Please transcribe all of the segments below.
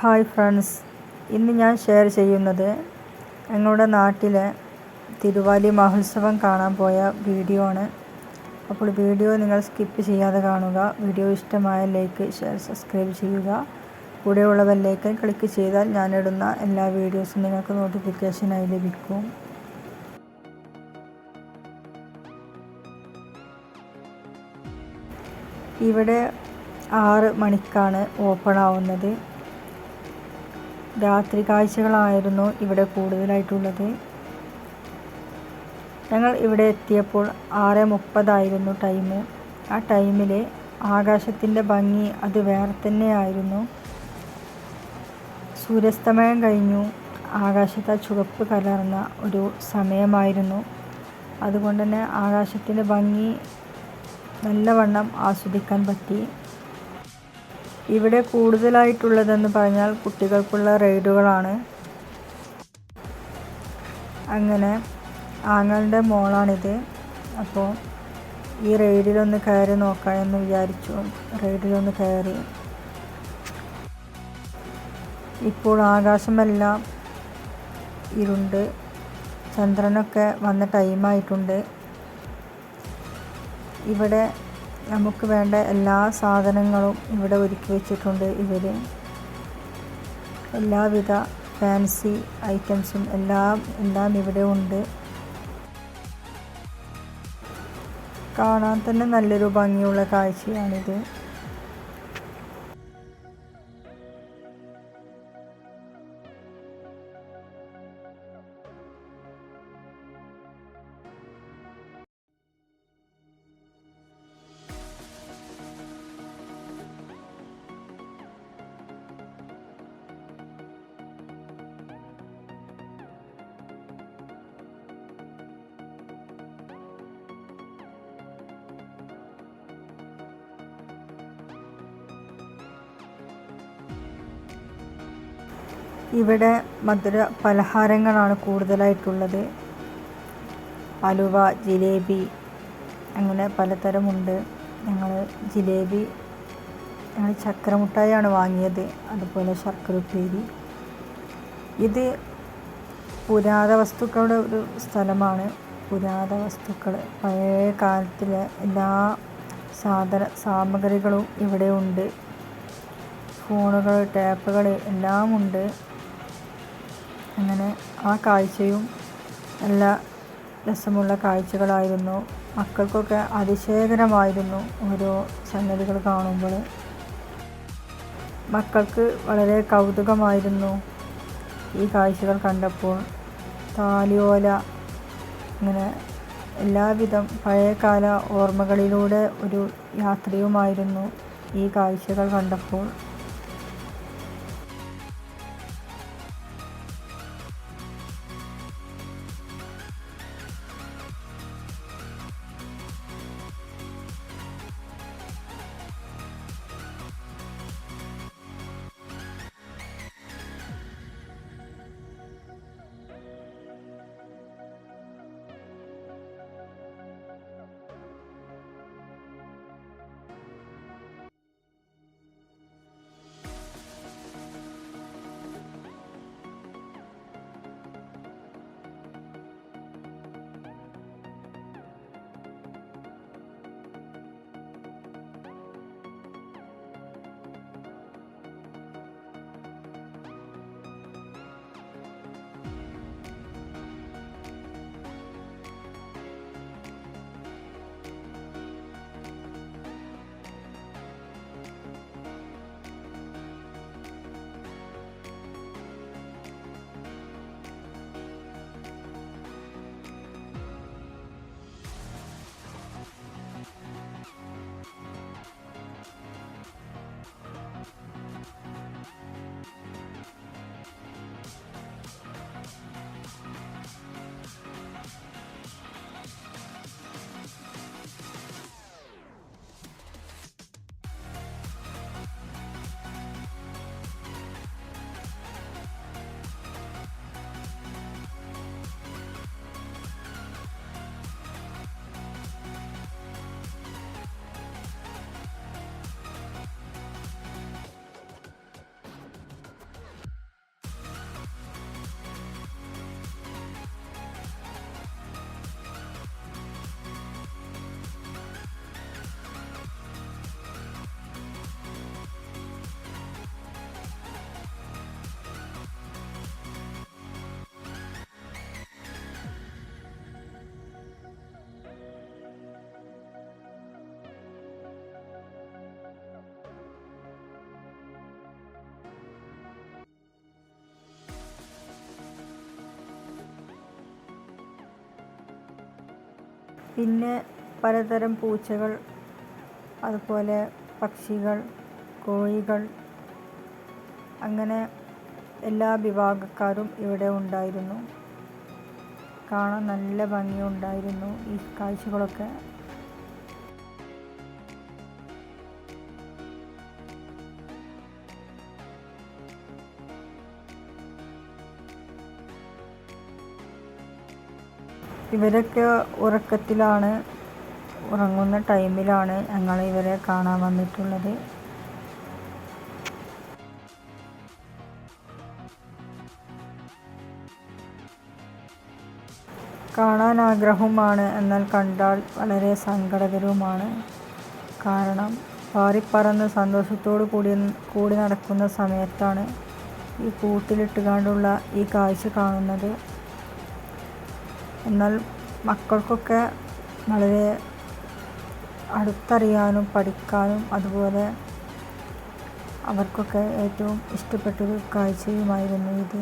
Hi friends. ഇന്ന് ഞാൻ share ചെയ്യുന്നത് ഞങ്ങളുടെ നാട്ടിലെ തിരുവാലി മഹോത്സവം കാണാൻ പോയ വീഡിയോ ആണ്. അപ്പോൾ വീഡിയോ നിങ്ങൾ സ്കിപ്പ് ചെയ്യാതെ കാണുക. വീഡിയോ ഇഷ്ടമായ ലൈക്ക് ഷെയർ സബ്സ്ക്രൈബ് ചെയ്യുക. കൂടെയുള്ള ബെല്ലൈക്കൻ ക്ലിക്ക് ചെയ്താൽ ഞാനിടുന്ന എല്ലാ വീഡിയോസും നിങ്ങൾക്ക് നോട്ടിഫിക്കേഷനായി ലഭിക്കും. ഇവിടെ ആറ് മണിക്കാണ് ഓപ്പൺ ആവുന്നത്. രാത്രി കാഴ്ചകളായിരുന്നു ഇവിടെ കൂടുതലായിട്ടുള്ളത്. ഞങ്ങൾ ഇവിടെ എത്തിയപ്പോൾ ആറ് മുപ്പതായിരുന്നു ടൈം ആ ടൈമിൽ ആകാശത്തിന്റെ ഭംഗി അത് വേറെ തന്നെയായിരുന്നു. സൂര്യസ്തമയം കഴിഞ്ഞു. ആകാശത്ത് ചുവപ്പ് കലർന്ന ഒരു സമയമായിരുന്നു. അതുകൊണ്ട് തന്നെ ആകാശത്തിന്റെ ഭംഗി നല്ലവണ്ണം ആസ്വദിക്കാൻ പറ്റി. ഇവിടെ കൂടുതലായിട്ടുള്ളതെന്ന് പറഞ്ഞാൽ കുട്ടികൾക്കുള്ള റൈഡുകളാണ്. അങ്ങനെ ആങ്ങളുടെ മോളാണിത്. അപ്പോൾ ഈ റൈഡിലൊന്ന് കയറി നോക്കാമെന്ന് വിചാരിച്ചു. റൈഡിലൊന്ന് കയറി. ഇപ്പോൾ ആകാശമെല്ലാം ഇരുണ്ട്. ചന്ദ്രനൊക്കെ വന്ന ടൈമായിട്ടുണ്ട്. ഇവിടെ നമുക്ക് വേണ്ട എല്ലാ സാധനങ്ങളും ഇവിടെ ഒരുക്കി വെച്ചിട്ടുണ്ട് ഇവർ എല്ലാവിധ ഫാൻസി ഐറ്റംസും എല്ലാം എല്ലാം ഇവിടെ ഉണ്ട്. കാണാൻ തന്നെ നല്ലൊരു ഭംഗിയുള്ള കാഴ്ചയാണിത്. ഇവിടെ മധുര പലഹാരങ്ങളാണ് കൂടുതലായിട്ടുള്ളത്. അലുവ ജിലേബി അങ്ങനെ പലതരമുണ്ട്. ഞങ്ങൾ ജിലേബി ഞങ്ങൾ ചക്കര മുട്ടായാണ് വാങ്ങിയത്. അതുപോലെ ശർക്കര ഉപ്പേരി ഇത് പുരാത വസ്തുക്കളുടെ ഒരു സ്ഥലമാണ്. പുരാത വസ്തുക്കൾ പഴയ കാലത്തിലെ എല്ലാ സാധന സാമഗ്രികളും ഇവിടെ ഉണ്ട്. ഫോണുകൾ ടാപ്പുകൾ എല്ലാം ഉണ്ട് അങ്ങനെ ആ കാഴ്ചയും നല്ല രസമുള്ള കാഴ്ചകളായിരുന്നു. മക്കൾക്കൊക്കെ അതിശയകരമായിരുന്നു ഓരോ സംഗതികൾ കാണുമ്പോൾ. മക്കൾക്ക് വളരെ കൗതുകമായിരുന്നു ഈ കാഴ്ചകൾ കണ്ടപ്പോൾ. താലിയോല അങ്ങനെ എല്ലാവിധം പഴയകാല ഓർമ്മകളിലൂടെ ഒരു യാത്രയുമായിരുന്നു ഈ കാഴ്ചകൾ കണ്ടപ്പോൾ. പിന്നെ പലതരം പൂച്ചകൾ അതുപോലെ പക്ഷികൾ കോഴികൾ അങ്ങനെ എല്ലാ വിഭാഗക്കാരും ഇവിടെ ഉണ്ടായിരുന്നു. കാണാൻ നല്ല ഭംഗിയുണ്ടായിരുന്നു ഈ കാഴ്ചകളൊക്കെ. ഇവരൊക്കെ ഉറക്കത്തിലാണ് ഉറങ്ങുന്ന ടൈമിലാണ് ഞങ്ങൾ ഇവരെ കാണാൻ വന്നിട്ടുള്ളത്. കാണാൻ ആഗ്രഹവുമാണ് എന്നാൽ കണ്ടാൽ വളരെ സങ്കടകരവുമാണ്. കാരണം പാറിപ്പറന്ന് സന്തോഷത്തോടു കൂടി കൂടി നടക്കുന്ന സമയത്താണ് ഈ കൂട്ടിലിട്ടുകൊണ്ടുള്ള ഈ കാഴ്ച കാണുന്നത്. എന്നാൽ മക്കൾക്കൊക്കെ വളരെ അടുത്തറിയാനും പഠിക്കാനും അതുപോലെ അവർക്കൊക്കെ ഏറ്റവും ഇഷ്ടപ്പെട്ടൊരു കാഴ്ചയുമായിരുന്നു ഇത്.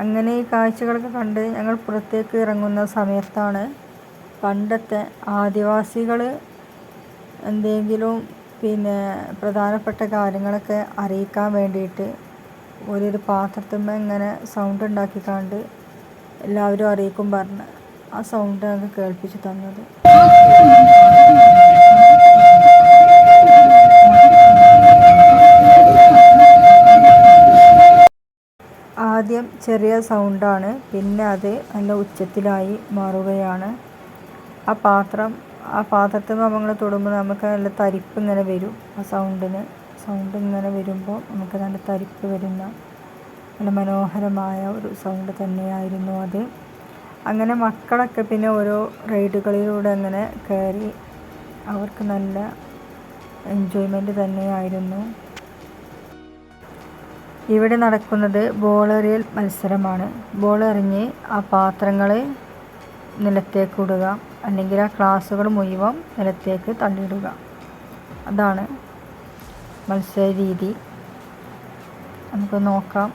അങ്ങനെ ഈ കാഴ്ചകളൊക്കെ കണ്ട് ഞങ്ങൾ പുറത്തേക്ക് ഇറങ്ങുന്ന സമയത്താണ് പണ്ടത്തെ ആദിവാസികൾ എന്തെങ്കിലും പിന്നെ പ്രധാനപ്പെട്ട കാര്യങ്ങളൊക്കെ അറിയിക്കാൻ വേണ്ടിയിട്ട് ഒരു പാത്രത്തിന്മേൽ ഇങ്ങനെ സൗണ്ട് ഉണ്ടാക്കിക്കാണ്ട് എല്ലാവരും അറിയിക്കും പറഞ്ഞ് ആ സൗണ്ട് ഞങ്ങൾക്ക് കേൾപ്പിച്ച് തന്നത്. ആദ്യം ചെറിയ സൗണ്ടാണ് പിന്നെ അത് നല്ല ഉച്ചത്തിലായി മാറുകയാണ്. ആ പാത്രം ആ പാത്രത്തിൽ നമ്മൾ തൊടുമ്പോൾ നമുക്ക് നല്ല തരിപ്പ് ഇങ്ങനെ വരും. ആ സൗണ്ടിന് സൗണ്ട് ഇങ്ങനെ വരുമ്പോൾ നമുക്ക് നല്ല തരിപ്പ് വരുന്ന നല്ല മനോഹരമായ ഒരു സൗണ്ട് തന്നെയായിരുന്നു അത്. അങ്ങനെ മക്കളൊക്കെ പിന്നെ ഓരോ റൈഡുകളിലൂടെ അങ്ങനെ കയറി അവർക്ക് നല്ല എൻജോയ്മെന്റ് തന്നെയായിരുന്നു. ഇവിടെ നടക്കുന്നത് ബോളെറിയൽ മത്സരമാണ്. ബോളെറിഞ്ഞ് ആ പാത്രങ്ങൾ നിലത്തേക്ക് ഇടുക അല്ലെങ്കിൽ ആ ക്ലാസ്സുകൾ മുഴുവൻ നിലത്തേക്ക് തള്ളിയിടുക. അതാണ് മത്സര രീതി. നമുക്ക് നോക്കാം.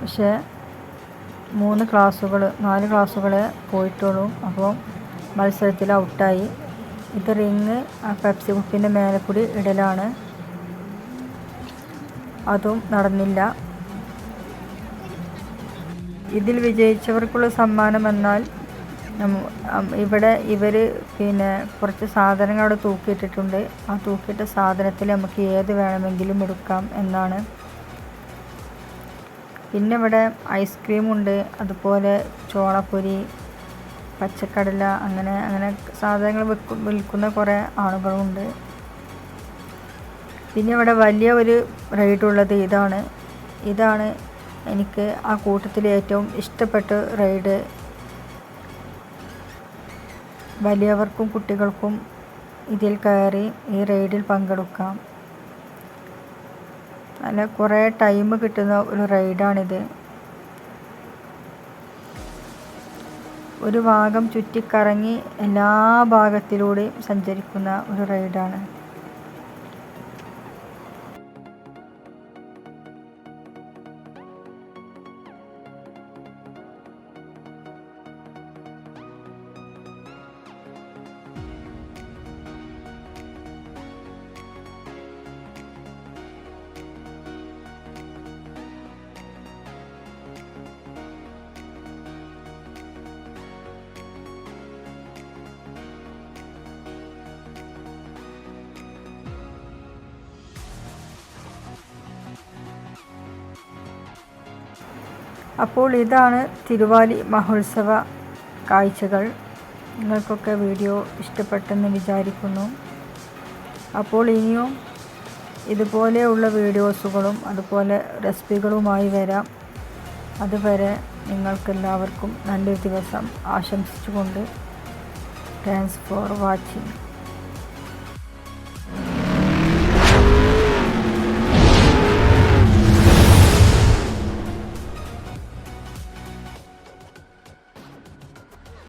പക്ഷേ മൂന്ന് ക്ലാസ്സുകൾ നാല് ക്ലാസ്സുകൾ പോയിട്ടുള്ളൂ. അപ്പോൾ മത്സരത്തിൽ ഔട്ടായി. ഇത് റിങ് ആ പെപ്സി കുപ്പിന്റെ മേലെ കൂടി ഇടലാണ്. അതും നടന്നില്ല. ഇതിൽ വിജയിച്ചവർക്കുള്ള സമ്മാനം എന്നാൽ ഇവിടെ ഇവർ പിന്നെ കുറച്ച് സാധനങ്ങൾ അവിടെ തൂക്കിയിട്ടിട്ടുണ്ട്. ആ തൂക്കിയിട്ട സാധനത്തിൽ നമുക്ക് ഏത് വേണമെങ്കിലും എടുക്കാം എന്നാണ്. പിന്നെ ഇവിടെ ഐസ്ക്രീം ഉണ്ട്. അതുപോലെ ചോളപ്പൊരി പച്ചക്കടല അങ്ങനെ അങ്ങനെ സാധനങ്ങൾ വിൽക്കുന്ന കുറേ ആളുകളുണ്ട്. പിന്നെ ഇവിടെ വലിയ ഒരു റൈഡുള്ളത് ഇതാണ്. ഇതാണ് എനിക്ക് ആ കൂട്ടത്തിൽ ഏറ്റവും ഇഷ്ടപ്പെട്ട റൈഡ്. വലിയവർക്കും കുട്ടികൾക്കും ഇതിൽ കയറി ഈ റൈഡിൽ പങ്കെടുക്കാം. നല്ല കുറേ ടൈം കിട്ടുന്ന ഒരു റൈഡാണിത്. ഒരു ഭാഗം ചുറ്റിക്കറങ്ങി എല്ലാ ഭാഗത്തിലൂടെയും സഞ്ചരിക്കുന്ന ഒരു റൈഡാണ്. അപ്പോൾ ഇതാണ് തിരുവാലി മഹോത്സവ കാഴ്ചകൾ. നിങ്ങൾക്കൊക്കെ വീഡിയോ ഇഷ്ടപ്പെട്ടെന്ന് വിചാരിക്കുന്നു. അപ്പോൾ ഇനിയും ഇതുപോലെയുള്ള വീഡിയോസുകളും അതുപോലെ റെസിപ്പികളുമായി വരാം. അതുവരെ നിങ്ങൾക്കെല്ലാവർക്കും നല്ലൊരു ദിവസം ആശംസിച്ചുകൊണ്ട് താങ്ക്സ് ഫോർ വാച്ചിങ്